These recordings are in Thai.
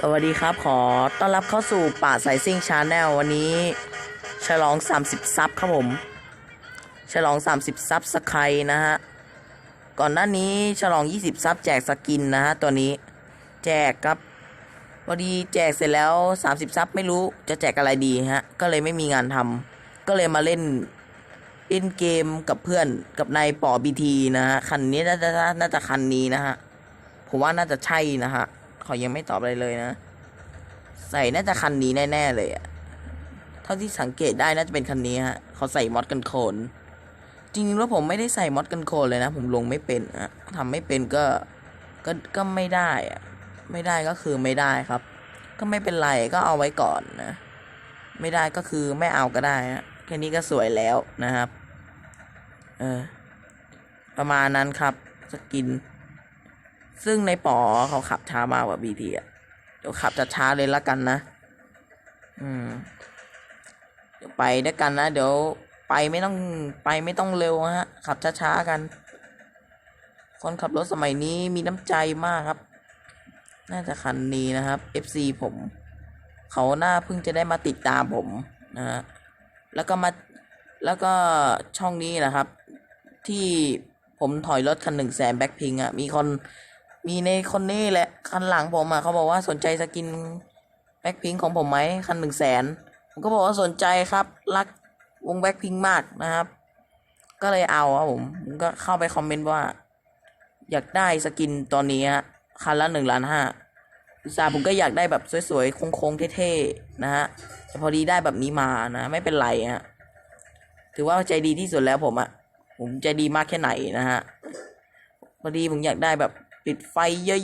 สวัสดีครับ ขอต้อนรับเข้าสู่ป่าสายซิ่งชาแนลวันนี้ ฉลอง 30 ซับครับผม ฉลอง 30 ซับสไครนะฮะ ก่อนหน้านี้ฉลอง 20 ซับแจกสกินนะฮะ ตัวนี้ แจกครับพอดีแจกเสร็จแล้ว 30 ซับไม่รู้จะแจกอะไรดีฮะ ก็เลยไม่มีงานทำก็เลยมาเล่นเล่นเกมกับเพื่อนกับนายป่อบีทีนะฮะ คันนี้น่าจะน่าจะคันนี้นะฮะ ผมว่าน่าจะใช่นะฮะ เขายังไม่ตอบอะไรเลยนะ ใส่น่าจะคันนี้แน่ ๆ เลยอะเท่าที่สังเกตได้น่าจะเป็นคันนี้ฮะเขาใส่มอดกันโคนจริงๆแล้วผมไม่ได้ใส่มอดกันโคนเลยนะ ผมลงไม่เป็นอะทำไม่เป็นก็ก็ก็ไม่ได้อะไม่ได้ก็คือไม่ได้ครับ ก็ไม่เป็นไรก็เอาไว้ก่อนนะ ไม่ได้ก็คือไม่เอาก็ได้ฮะแค่นี้ก็สวยแล้วนะครับ เออประมาณนั้นครับสกิน ซึ่งในปอเขาขับช้ามากกว่าบีทีอะเดี๋ยวขับจะช้าเลยละกันนะ อืม เดี๋ยวไปด้วยกันนะ เดี๋ยวไปไม่ต้องไปไม่ต้องเร็วฮะ ขับช้าๆกัน คนขับรถสมัยนี้มีน้ำใจมากครับ น่าจะคันนี้นะครับ FC ผม เขาหน้าเพิ่งจะได้มาติดตามผมนะฮะแล้วก็มาแล้วก็ช่องนี้นะครับ ที่ผมถอยรถคันหนึ่งแสนแบ็คพิงอะมีคน มีในคนนี้แหละ คันหลังผมอะเขาบอกว่าสนใจสกินแบ็คพิงของผมไหมคันหนึ่งแสนผมก็บอกว่าสนใจครับรักวงแบ็คพิงมากนะครับ ก็เลยเอาครับผมผมก็เข้าไปคอมเมนต์ว่า อยากได้สกินตอนนี้ฮะคันละหนึ่งล้านห้าอุตส่าผมก็อยากได้แบบสวยๆโค้งๆเท่ๆนะฮะแต่พอดีได้แบบนี้มานะ ไม่เป็นไรฮะถือว่าใจดีที่สุดแล้วผมอะผมใจดีมากแค่ไหนนะฮะพอดีผมอยากได้แบบ ปิดไฟ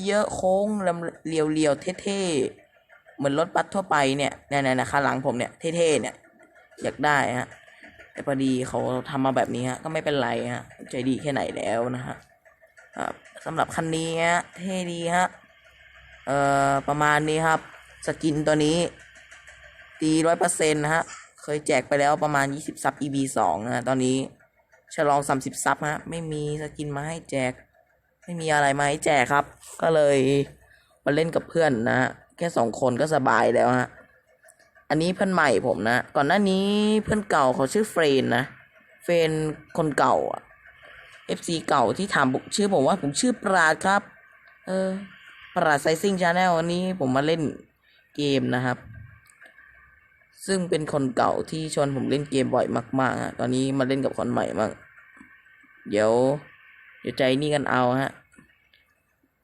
เยอะๆ โค้งลำเรียวๆ เท่ๆ เหมือนรถบัสทั่วไปเนี่ยเนี่ยๆๆข้างหลังผมเนี่ยเท่ๆ เนี่ย อยากได้ฮะ แต่พอดีเขาทำมาแบบนี้ฮะ ก็ไม่เป็นไรฮะ ใจดีแค่ไหนแล้วนะฮะครับสำหรับคันนี้ฮะ เท่ดีฮะ เอ่อ ประมาณนี้ครับ สกินตัวนี้ ตีร้อยเปอร์เซ็นต์ฮะ เคยแจกไปแล้วประมาณยี่สิบซับ EB สองนะฮะตอนนี้ ฉลองสามสิบซับฮะ ไม่มีสกินมาให้แจก ไม่มีอะไรมาให้แจกครับ ก็เลยมาเล่นกับเพื่อนนะฮะแค่สองคนก็สบายแล้วฮะอันนี้เพื่อนใหม่ผมนะ ก่อนหน้านี้เพื่อนเก่าเขาชื่อเฟรนนะ เฟรนคนเก่าอะ FC เก่าที่ถามผมชื่อผมว่าผมชื่อปราดครับ เออ ปราดไซซิ่งชาแนลวันนี้ผมมาเล่นเกมนะครับ ซึ่งเป็นคนเก่าที่ชวนผมเล่นเกมบ่อยมากๆฮะตอนนี้มาเล่นกับคนใหม่มาก เดี๋ยว เดี๋ยวใจนี่กันเอาฮะ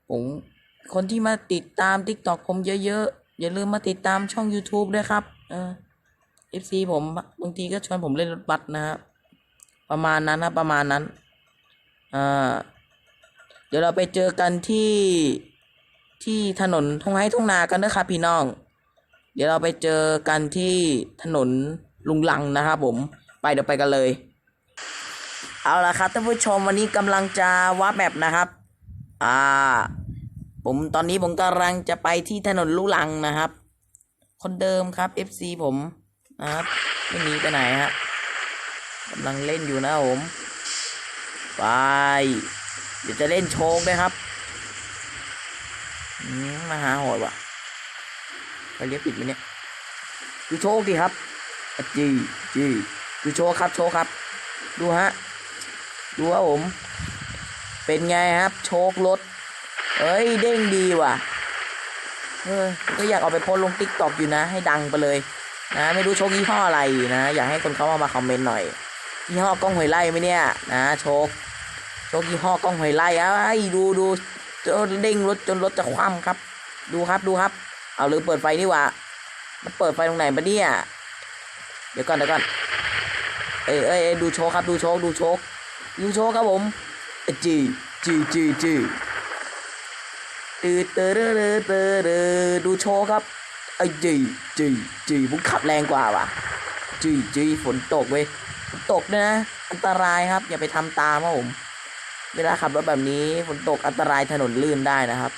ผมคนที่มาติดตาม TikTok ผมเยอะๆ อย่าลืมมาติดตามช่อง YouTube ด้วยครับ เออ FC ผมบางทีก็ชวนผมเล่นรถบัสนะครับประมาณนั้นนะประมาณนั้น อ่า เดี๋ยวเราไปเจอกันที่ที่ถนนทงไห้ทงนากันนะครับพี่น้อง เดี๋ยวเราไปเจอกันที่ถนนลุงลังนะครับผม ไปเดี๋ยวไปกันเลย เอาละครับท่านผู้ชมวันนี้กำลังจะวาร์ปแมปนะครับ อ่า ผมตอนนี้ผมกำลังจะไปที่ถนนลุลังนะครับ คนเดิมครับ FC ผมนะครับไม่หนีไปไหนฮะกำลังเล่นอยู่นะผมไปเดี๋ยวจะเล่นโชกด้วยครับมาหาโหดว่ะไปเรียกผิดไหมเนี่ยดูโชคดีครับจีจีดูโชคครับโชคครับ ดูฮะ ดูครับผม เป็นไงครับ โชครถเอ้ย เด้งดีว่ะเออก็อยากเอาไปโพสลงติ๊กต็อกอยู่นะ ให้ดังไปเลย นะ ไม่รู้โชคยี่ห้ออะไรนะ อยากให้คนเขามามาคอมเมนต์หน่อยยี่ห้อกล้องหวยไล่ไหมเนี่ย นะโชคโชคยี่ห้อกล้องหวยไล่ไอ้ดูดูจนเด้งรถจนรถจะคว่ำครับ ดูครับดูครับ เอาลืมเปิดไฟนี่ว่ามันเปิดไฟตรงไหนปะเนี่ย เดี๋ยวก่อนเดี๋ยวก่อนเอ้ยเอ้ยเอ้ยดูโชคครับดูโชคดูโชค ดูโชคครับผมเอ้ยจีจีจีจีตืดเตอร์เตอร์เตอร์เตอร์ดูโชคครับไอ้ยจีจีจีผมขับแรงกว่าว่ะจีจีฝนตกเว้ยฝนตกนะ อันตรายครับ อย่าไปทำตามครับผม เวลาขับรถแบบนี้ฝนตกอันตรายถนนลื่นได้นะครับ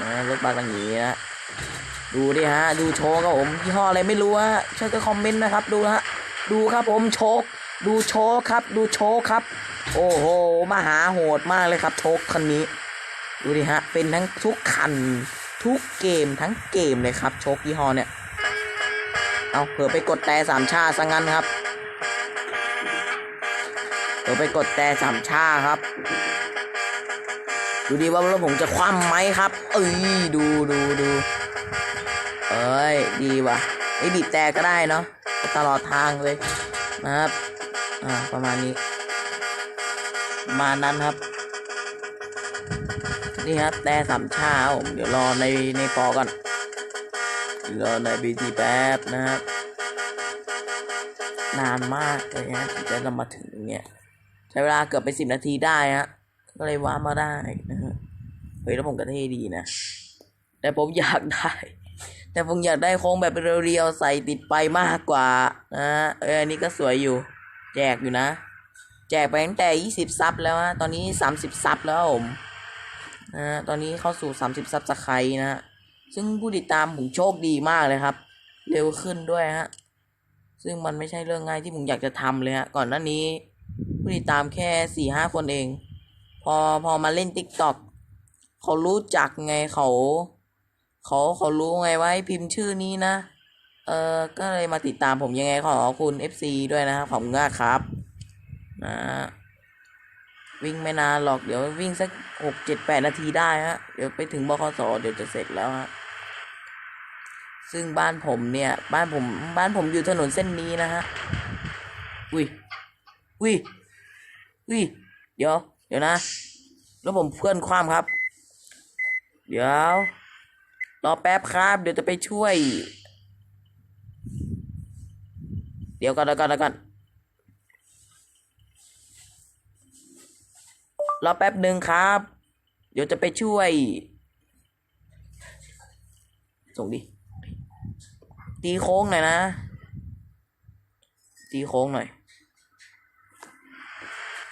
นะรถบัสอย่างนี้นะดูดิฮะ ดูโชว์ครับผมยี่ห้ออะไรไม่รู้ฮะช่วยกันคอมเมนต์นะครับ ดูฮะ ดูครับผมโชค ดูโชคครับ ดูโชคครับ โอ้โหมหาโหดมากเลยครับโชคคันนี้ ดูดิฮะ เป็นทั้งทุกคัน ทุกเกมทั้งเกมเลยครับ โชคยี่ห้อเนี่ย เอาเผื่อไปกดแต่สามชาซะงั้นครับเผื่อไปกดแต่สามชาครับดูดีว่ารถผมจะคว่ำไหมครับ เอ้ยดูดูดูเอ้ย ดีว่ะไม่บีบแต่ก็ได้เนาะตลอดทางเลยนะครับ อ่าประมาณนี้ มานั้นครับ นี่ครับ แต่สามชาผมเดี๋ยวรอในในปอก่อนรอในบีทีแป๊บนะครับ นานมากเลยนะถึงจะเรามาถึงเนี่ย ใช้เวลาเกือบไปสิบนาทีได้ฮะก็เลยว้ามาได้นะฮะเฮ้ยแล้วผมก็เท่ดีนะ แต่ผมอยากได้ แต่ผมอยากได้โค้งแบบเรียวๆใส่ติดไปมากกว่านะฮะเอออันนี้ก็สวยอยู่ แจกอยู่นะ แจกไปตั้งแต่ยี่สิบซับแล้วฮะตอนนี้สามสิบซับแล้วผมนะตอนนี้เข้าสู่สามสิบซับสไครนะซึ่งผู้ติดตามผมโชคดีมากเลยครับ เร็วขึ้นด้วยฮะซึ่งมันไม่ใช่เรื่องง่ายที่ผมอยากจะทำเลยฮะก่อนหน้านี้ ผู้ติดตามแค่สี่ห้าคนเอง พอพอมาเล่น t ิ k t o k เขารู้จักไงเขา เขาเขารู้ไงว่าให้พิมพ์ชื่อนี้นะ เออก็เลยมาติดตามผมยังไงขอคุณ FC ด้วยนะครับขอบคุณมากครับนะวิ่งไม่นานหรอกเดี๋ยววิ่งสักหกเจ็ดแปดนาทีได้ฮะเดี๋ยวไปถึงบคสเดี๋ยวจะเสร็จแล้วฮะซึ่งบ้านผมเนี่ย บ้านผมบ้านผมอยู่ถนนเส้นนี้นะฮะอุ้ยอุ้ยอุ้ยเดี๋ยว เดี๋ยวนะ แล้วผมเพื่อนความครับ เดี๋ยว รอแป๊บครับ เดี๋ยวจะไปช่วย เดี๋ยวก่อนเดี๋ยวก่อนเดี๋ยวก่อนรอแป๊บหนึ่งครับ เดี๋ยวจะไปช่วย ส่งดิ ตีโค้งหน่อยนะ ตีโค้งหน่อย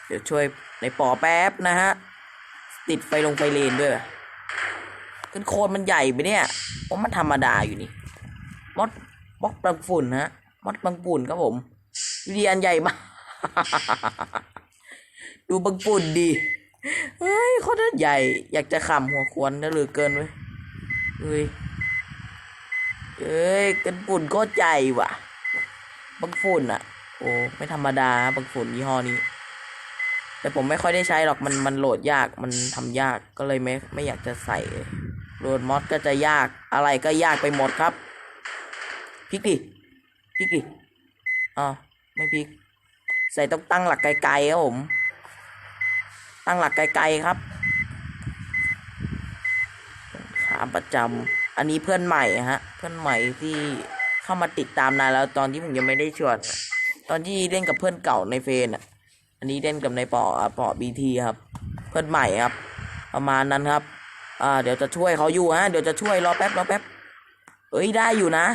เดี๋ยวช่วยในปอแป๊บนะฮะ ติดไฟลงไฟเลนด้วยขึ้นโคนมันใหญ่ไปเนี่ยเพราะมันธรรมดาอยู่นี่มดมดบางฝุ่นฮะ มดบางฝุ่นครับผมวิธีอันใหญ่มาก ดูบางฝุ่นดีเฮ้ยโคตรใหญ่ อยากจะขำหัวควนนะเหลือเกินเว้ยเฮ้ยเอ้ยกันฝุ่นโคตรใหญ่ว่ะ บางฝุ่นอะ โอ้ไม่ธรรมดาบางฝุ่นยี่ห้อนี้ แต่ผมไม่ค่อยได้ใช้หรอกมันมันโหลดยากมันทำยากก็เลยไม่ไม่อยากจะใส่โหลดมอดก็จะยากอะไรก็ยากไปหมดครับพลิกดิ พลิกดิอ๋อไม่พลิก ใส่ต้องตั้งหลักไกลๆครับผม ตั้งหลักไกลๆครับขาประจำอันนี้เพื่อนใหม่ฮะ เพื่อนใหม่ที่เข้ามาติดตามนานแล้วตอนที่ผมยังไม่ได้ชวน ตอนที่เล่นกับเพื่อนเก่าในเฟซอะ อันนี้เล่นกับในปออะปอบีทีครับ เพื่อนใหม่ครับ ประมาณนั้นครับ อ่า เดี๋ยวจะช่วยเขาอยู่ฮะ เดี๋ยวจะช่วยรอแป๊บรอแป๊บ เอ้ยได้อยู่นะ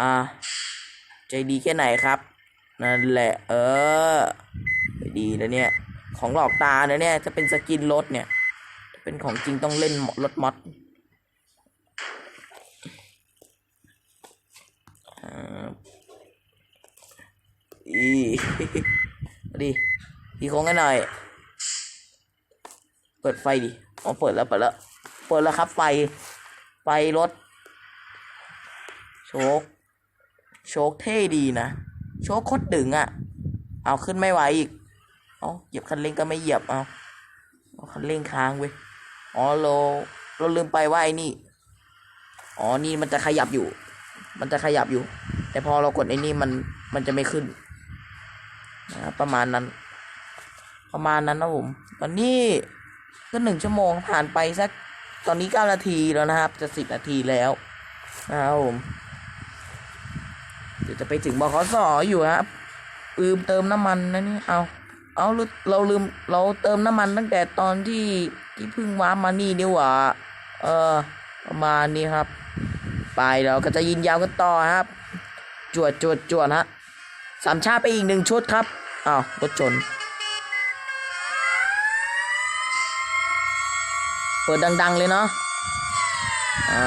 อ่า ใจดีแค่ไหนครับ นั่นแหละ เออ ดีแล้วเนี่ย ของหลอกตาเนี่ยเนี่ยจะเป็นสกินรถเนี่ยถ้าเป็นของจริงต้องเล่นรถมอดอ่าอีดีโค้งกันหน่อย เปิดไฟดิอ๋อเปิดแล้วเปิดแล้ว เปิดแล้วครับไฟ ไฟรถ โชค โชคเท่ดีนะ โชคโคตรดึงอะ่ะ เอาขึ้นไม่ไหวอีก เอาเหยียบคันเร่งก็ไม่เหยียบเอาเอาคันเร่งค้างเว้ย อ๋อเราเราลืมไปว่าไอ้นี่ อ๋อ นี่มันจะขยับอยู่ มันจะขยับอยู่ แต่พอเรากดไอ้นี่มัน มันจะไม่ขึ้นนะประมาณนั้น ประมาณนั้นนะผม ตอนนี้ก็หนึ่งชั่วโมงผ่านไปสัก ตอนนี้เก้านาทีแล้วนะครับ จะสิบนาทีแล้วนะครับผม เดี๋ยวจะไปถึงบขสออยู่ครับลืมเติมน้ำมันนะนี่เอาเอาเราลืมเราเติมน้ำมันตั้งแต่ตอนที่ที่เพิ่งว้ามานี่ดีกว่าเออประมาณนี้ครับ ไปเราก็จะยินยาวกันต่อครับ จวดจวดจวดฮะสามชาติไปอีกหนึ่งชุดครับอ้าวรถชน เปิดดัง ๆ เลยเนาะอ่า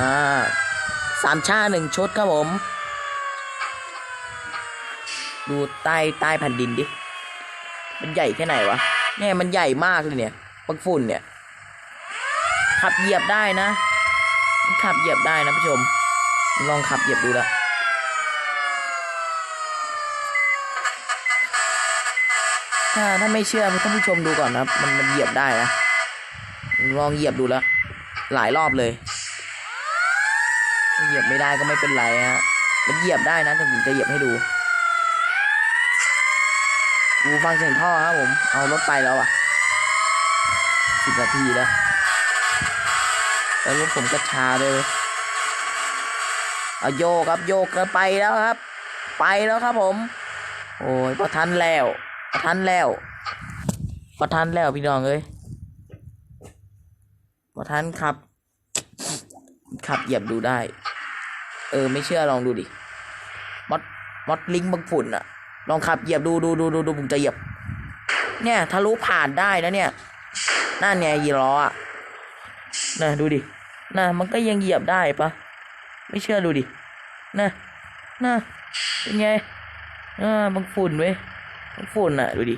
สามชาติหนึ่งชุดครับผม ดูใต้ใต้แผ่นดินดิ มันใหญ่แค่ไหนวะ เนี่ยมันใหญ่มากเลยเนี่ยปักฝุ่นเนี่ย ขับเหยียบได้นะมันขับเหยียบได้นะผู้ชม ลองขับเหยียบดูละถ้าถ้าไม่เชื่อท่านผู้ชมดูก่อนนะมันมันเหยียบได้นะ ลองเหยียบดูแล้วหลายรอบเลยเหยียบไม่ได้ก็ไม่เป็นไรฮะมันเหยียบได้นะแต่ผมจะเหยียบให้ดู ดูฟังเสียงท่อครับผม เอารถไปแล้วอะสิบนาทีแล้ว แล้วรถผมก็ชาเลยเอาโยกครับโยกกันไปแล้วครับ ไปแล้วครับผม โอ้ยพอทันแล้วพอทันแล้วพอทันแล้วพี่น้องเอ้ยพอทันครับ ขับเหยียบดูได้ เออไม่เชื่อลองดูดิมอดมอดลิงบางฝุ่นอะ ลองขับเหยียบดูดูดูดูดูผมจะเหยียบ เนี่ยทะลุผ่านได้นะเนี่ยนั่นไงยีล้ออะนะดูดินะมันก็ยังเหยียบได้ปะไม่เชื่อดูดินะนะเป็นไงอ่าบางฝุ่นเว้ยบางฝุ่นอะดูดิ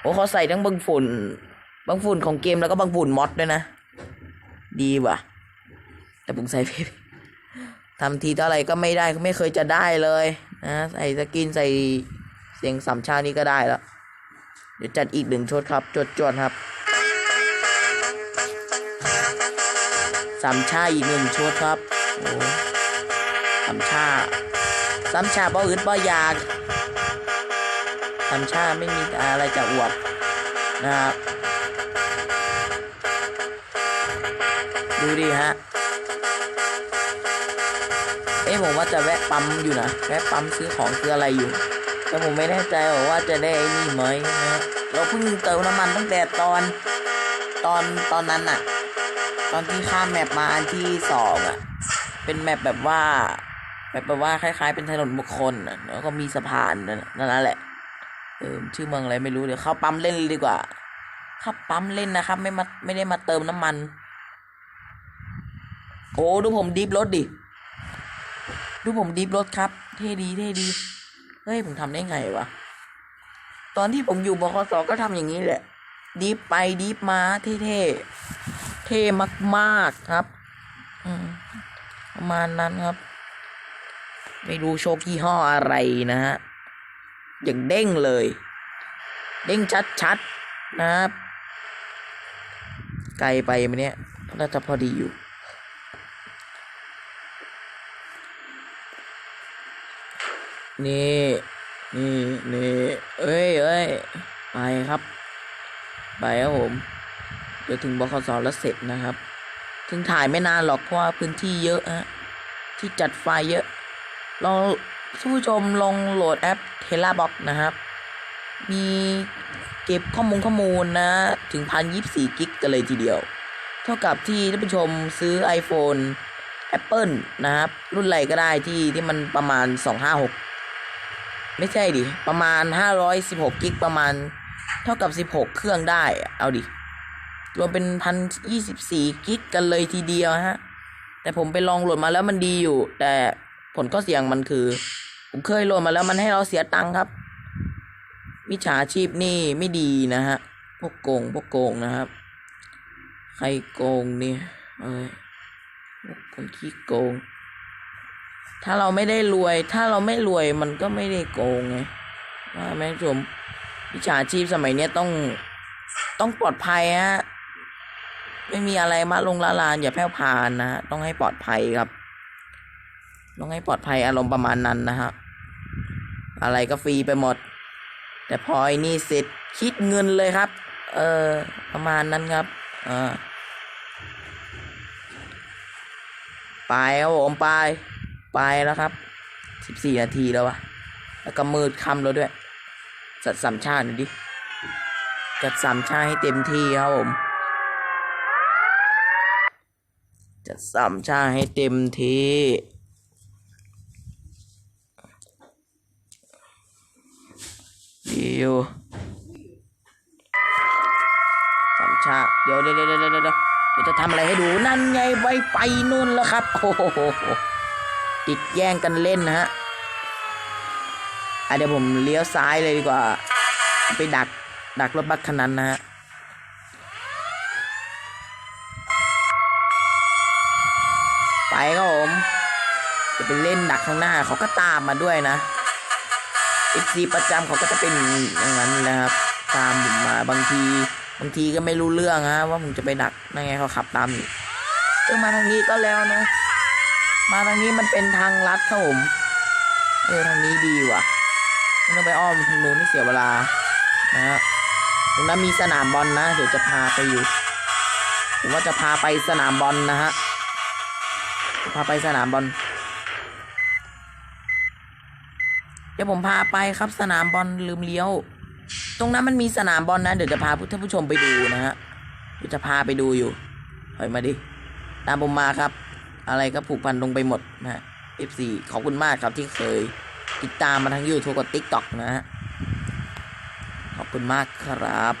โอ้เขาใส่ทั้งบางฝุ่นบางฝุ่นของเกมแล้วก็บางฝุ่นมอดด้วยนะ ดีว่ะ แต่ผมใส่เพชรทำทีเท่าไหร่ก็ไม่ได้ไม่เคยจะได้เลยนะใส่สกินใส่ เสียงสามชานี่ก็ได้แล้ว เดี๋ยวจัดอีกหนึ่งชุดครับจดจวดครับสามชาอีกหนึ่งชุดครับโอ้สามชาสามชาบ่อื่นบ่อยากสามชาไม่มีอะไรจะอวดนะครับดูดิฮะ เอ๊ะผมว่าจะแวะปั๊มอยู่นะ แวะปั๊มซื้อของซื้ออะไรอยู่ แต่ผมไม่แน่ใจว่าจะได้ไอ้นี่ไหมนะเราเพิ่งเติมน้ำมันตั้งแต่ตอน ตอนตอนนั้นอะตอนที่ข้ามแมปมาอันที่สองอะเป็นแมปแบบว่าแบบแบบว่าคล้ายๆเป็นถนนบุคคลอะแล้วก็มีสะพานนั่นแหละ เออชื่อเมืองอะไรไม่รู้เดี๋ยวเข้าปั๊มเล่นเลยดีกว่าเข้าปั๊มเล่นนะครับ ไม่มาไม่ได้มาเติมน้ำมัน โอ้ดูผมดิฟรถดิ ดูผมดิฟรถครับ เท่ดีเท่ดี ฮ้ยผมทำได้ไงวะ ตอนที่ผมอยู่บคสก็ทำอย่างนี้แหละดิฟไปดิฟมาเท่เท่ๆเท่มากๆครับอประมาณนั้นครับ ไม่รู้โชคยี่ห้ออะไรนะฮะอย่างเด้งเลย เด้งชัดๆนะครับ ไกลไปไหมเนี่ยน่าจะพอดีอยู่ นี่นี่นี่เอ้ยเอ้ยไปครับ ไปครับผมเดี๋ยวถึงบคสแล้วเสร็จนะครับ ถึงถ่ายไม่นานหรอกเพราะว่าพื้นที่เยอะฮะที่จัดไฟเยอะลองผู้ชมลองโหลดแอป t e l a b o x นะครับ มีเก็บข้อมูลข้อมูลนะ ถึงพันยี่สี่กิกกันเลยทีเดียว เท่ากับที่ท่านผู้ชมซื้อ iPhone Apple นะครับ รุ่นไรก็ได้ที่ที่มันประมาณ 256 ไม่ใช่ดิ ประมาณ 516กิกประมาณ เท่ากับ 16 เครื่องได้ เอาดิ รวมเป็นพันยี่สิบสี่กิกกันเลยทีเดียวฮะ แต่ผมไปลองโหลดมาแล้วมันดีอยู่ แต่ผลข้อเสี่ยงมันคือ ผมเคยโหลดมาแล้วมันให้เราเสียตังค์ครับมิจฉาชีพนี่ไม่ดีนะฮะ พวกโกง พวกโกงนะครับ ใครโกงนี่เอ้ยคนขี้โกง ถ้าเราไม่ได้รวย ถ้าเราไม่รวยมันก็ไม่ได้โกงไงว่าไหมชมวิชาชีพสมัยเนี้ยต้องต้องปลอดภัยฮะไม่มีอะไรมาลงละลานอย่าแพร่วพานนะฮะต้องให้ปลอดภัยครับ ต้องให้ปลอดภัยอารมณ์ประมาณนั้นนะฮะอะไรก็ฟรีไปหมด แต่พอไอ้นี่เสร็จคิดเงินเลยครับ เออประมาณนั้นครับอ่าไปครับผมไป ไปแล้วครับสิบสี่นาทีแล้ววะแล้วก็มืดค่ำแล้วด้วย จัดสามชาติดิ จัดสามชาติให้เต็มที่ครับผม จัดสามชาติให้เต็มที่ดีอยู่สามชาเดี๋ยวเดี๋ยวเดี๋ยวเดี๋ยวเดี๋ยวจะทำอะไรให้ดูนั่นไงไวไปนู่นแล้วครับ โอ้โห ติดแย่งกันเล่นนะฮะอะเดี๋ยวผมเลี้ยวซ้ายเลยดีกว่า ไปดักดักรถบัสคันนั้นนะฮะนครับผมจะไปเล่นดักข้างหน้าเขาก็ตามมาด้วยนะ FC ประจำเขาก็จะเป็นอย่างนั้นแหละครับตามผมมาบางทีบางทีก็ไม่รู้เรื่องฮะว่าผมจะไปดักนั่นไงเขาขับตามอยู่เออมาทางนี้ก็แล้วนะ มาทางนี้มันเป็นทางลัดครับผมเออทางนี้ดีว่ะไม่ต้องไปอ้อมทางนู้นนี่เสียเวลานะฮะตรงนั้นมีสนามบอลนะ เดี๋ยวจะพาไปอยู่ผมว่าจะพาไปสนามบอลนะฮะพาไปสนามบอลเดี๋ยวผมพาไปครับสนามบอลลืมเลี้ยว ตรงนั้นมันมีสนามบอลนะเดี๋ยวจะพาท่านผู้ชมไปดูนะฮะเดี๋ยวจะพาไปดูอยู่ถอยมาดิตามผมมาครับ อะไรก็ผูกพันลงไปหมดนะฮะ F4 ขอบคุณมากครับที่เคยติดตามมาทั้ง YouTube กับ TikTok นะฮะ ขอบคุณมากครับ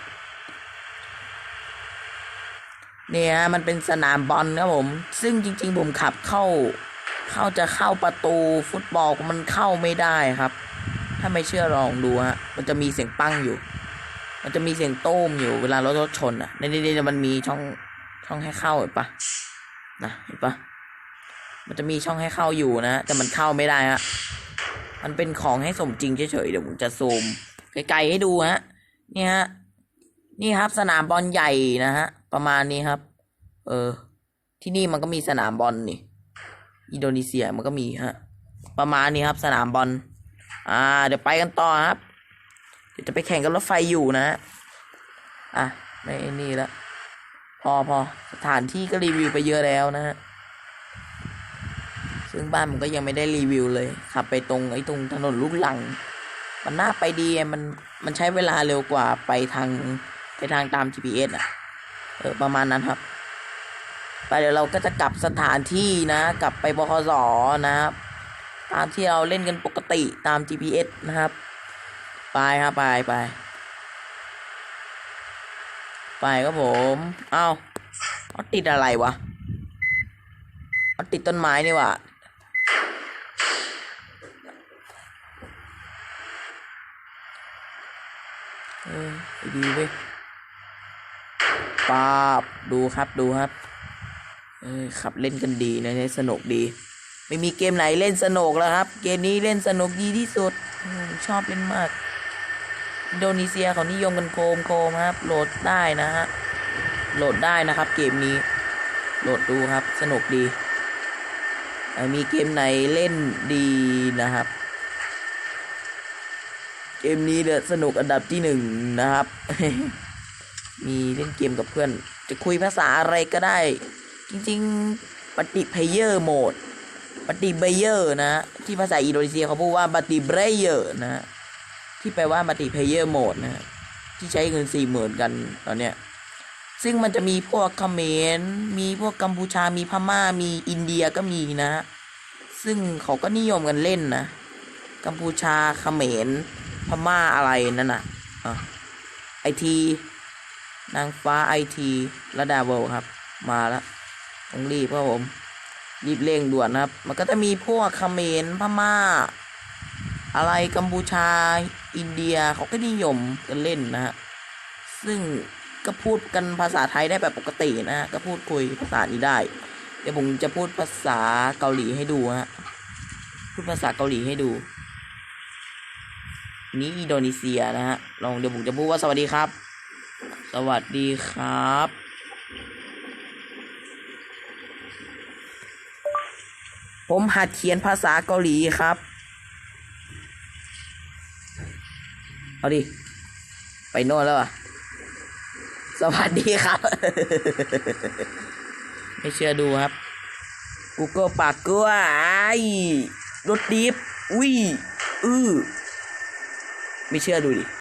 เนี่ยฮะมันเป็นสนามบอลครับผม ซึ่งจริง ๆ ผมขับเข้า เข้าจะเข้าประตูฟุตบอลมันเข้าไม่ได้ครับ ถ้าไม่เชื่อลองดูฮะ มันจะมีเสียงปั้งอยู่ มันจะมีเสียงโต้มอยู่เวลารถรถชนอะในนี้มันมีช่องช่องให้เข้าเห็นปะนะเห็นปะ มันจะมีช่องให้เข้าอยู่นะแต่มันเข้าไม่ได้ฮะมันเป็นของให้สมจริงเฉยๆเดี๋ยวผมจะซูมไกลๆให้ดูฮะนี่ฮะนี่ครับสนามบอลใหญ่นะฮะ ประมาณนี้ครับ เออ ที่นี่มันก็มีสนามบอลนี่ อินโดนีเซียมันก็มีฮะ ประมาณนี้ครับ สนามบอล อ่า เดี๋ยวไปกันต่อครับ เดี๋ยวจะไปแข่งกับรถไฟอยู่นะอะ ไม่นี่ละ พอพอสถานที่ก็รีวิวไปเยอะแล้วนะฮะ ซึ่งบ้านผมก็ยังไม่ได้รีวิวเลย ขับไปตรงไอ้ตรงถนนลูกหลัง มันน่าไปดีมันมันใช้เวลาเร็วกว่าไปทางไปทางตาม GPS อะ เออประมาณนั้นครับ ไปเดี๋ยวเราก็จะกลับสถานที่นะ กลับไปบคสนะครับตามที่เราเล่นกันปกติตาม GPS นะครับ ไปครับไปไปไปครับผม เอาเอาติดอะไรวะเอาติดต้นไม้นี่วะ เออดีเว้ยปาบดูครับดูครับเออขับเล่นกันดีนะเนี่ยสนุกดี ไม่มีเกมไหนเล่นสนุกแล้วครับ เกมนี้เล่นสนุกดีที่สุดชอบเล่นมากอินโดนีเซียเขานิยมกันโคมโคมครับ โหลดได้นะฮะโหลดได้นะครับ เกมนี้ โหลดดูครับ สนุกดีมีเกมไหนเล่นดีนะครับ เกมนี้เดือดสนุกอันดับที่หนึ่งนะครับ มีเล่นเกมกับเพื่อน จะคุยภาษาอะไรก็ได้ จริงๆปฏิเพเยอร์โหมดปฏิเบเยอร์นะ ที่ภาษาอินโดนีเซียเขาพูดว่าปฏิเบเยอร์นะ ที่แปลว่าปฏิเพเยอร์โหมดนะ ที่ใช้เงินสี่หมื่นกันตอนเนี้ยซึ่งมันจะมีพวกเขมร มีพวกกัมพูชา มีพม่า มีอินเดียก็มีนะ ซึ่งเขาก็นิยมกันเล่นนะ กัมพูชาเขมร พม่าอะไรนั่นน่ะอะไอทีนางฟ้าไอทีระดาเวลครับ มาแล้วต้องรีบครับผม รีบเร่งด่วนนะครับ มันก็จะมีพวกเขมรพม่า อะไรกัมพูชา อินเดียเขาก็นิยมกันเล่นนะฮะซึ่งก็พูดกันภาษาไทยได้แบบปกตินะฮะก็พูดคุยภาษานี้ได้ เดี๋ยวผมจะพูดภาษาเกาหลีให้ดูฮะพูดภาษาเกาหลีให้ดู นี่อินโดนีเซียนะฮะ ลองเดี๋ยวผมจะพูดว่าสวัสดีครับ สวัสดีครับ ผมหัดเขียนภาษาเกาหลีครับ เอาดิ ไปโน่นแล้วอะ สวัสดีครับ ไม่เชื่อดูครับ Google ปากกล้วยรถดิฟอุ้ย อือ ไม่เชื่อดูดิ